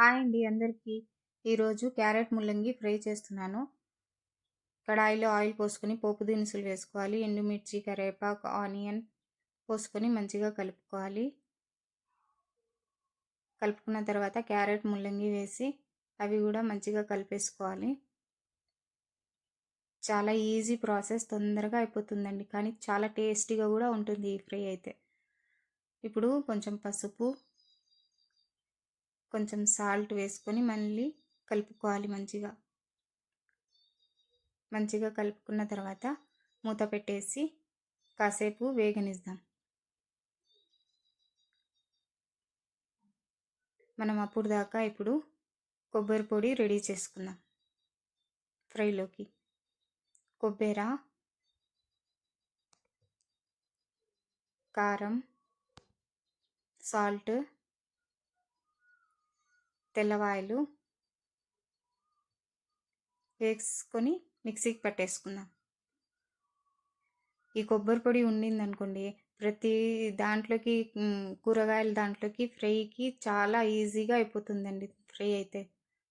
Hi అండి అందరికీ. ఈరోజు క్యారెట్ ముల్లంగి ఫ్రై చేస్తున్నాను. కడాయిలో ఆయిల్ పోసుకొని పోపు దినుసులు వేసుకోవాలి. ఎండుమిర్చి కరివేపాకు ఆనియన్ పోసుకొని మంచిగా కలుపుకోవాలి. కలుపుకున్న తర్వాత క్యారెట్ ముల్లంగి వేసి అవి కూడా మంచిగా కలిపేసుకోవాలి. చాలా ఈజీ ప్రాసెస్ తొందరగా అయిపోతుందండి. కానీ చాలా టేస్టీగా కూడా ఉంటుంది ఈ ఫ్రై అయితే. ఇప్పుడు కొంచెం పసుపు కొంచెం సాల్ట్ వేసుకొని మళ్ళీ కలుపుకోవాలి మంచిగా. మంచిగా కలుపుకున్న తర్వాత మూత పెట్టేసి కాసేపు వేగనిద్దాం. మనం అప్పుడు దాకా ఇప్పుడు కొబ్బరి పొడి రెడీ చేసుకుందాం. ఫ్రైలోకి. కొబ్బెర కారం సాల్ట్ తెల్లవాయలు వేసుకొని మిక్సీకి పట్టేసుకుందాం. ఈ కొబ్బరి పొడి ఉండింది అనుకోండి ప్రతి దాంట్లోకి కూరగాయల దాంట్లోకి ఫ్రైకి చాలా ఈజీగా అయిపోతుందండి ఫ్రై అయితే.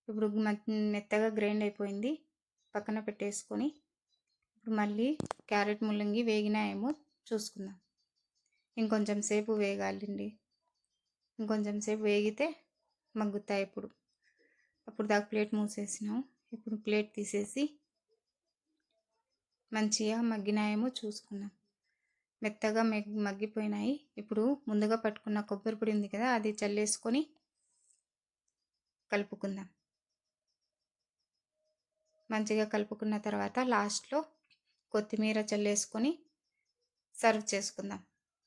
ఇప్పుడు మెత్తగా గ్రైండ్ అయిపోయింది పక్కన పెట్టేసుకొని ఇప్పుడు మళ్ళీ క్యారెట్ ముల్లంగి వేగినాయేమో చూసుకుందాం. ఇంకొంచెం సేపు వేగాలండి. ఇంకొంచెం సేపు వేగితే మగ్గుతాయి ఇప్పుడు. అప్పుడు దాకా ప్లేట్ మూసేసినాం. ఇప్పుడు ప్లేట్ తీసేసి మంచిగా మగ్గినాయేమో చూసుకున్నాం. మెత్తగా మగ్గిపోయినాయి. ఇప్పుడు ముందుగా పట్టుకున్న కొబ్బరి పొడి ఉంది కదా అది చల్లేసుకొని కలుపుకుందాం. మంచిగా కలుపుకున్న తర్వాత లాస్ట్లో కొత్తిమీర చల్లేసుకొని సర్వ్ చేసుకుందాం.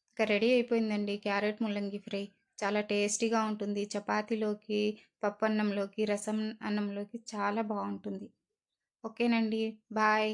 ఇంకా రెడీ అయిపోయిందండి క్యారెట్ ముల్లంగి ఫ్రై. చాలా టేస్టీగా ఉంటుంది. చపాతీలోకి పప్పు అన్నంలోకి రసం అన్నంలోకి చాలా బాగుంటుంది. ఓకేనండి. బాయ్.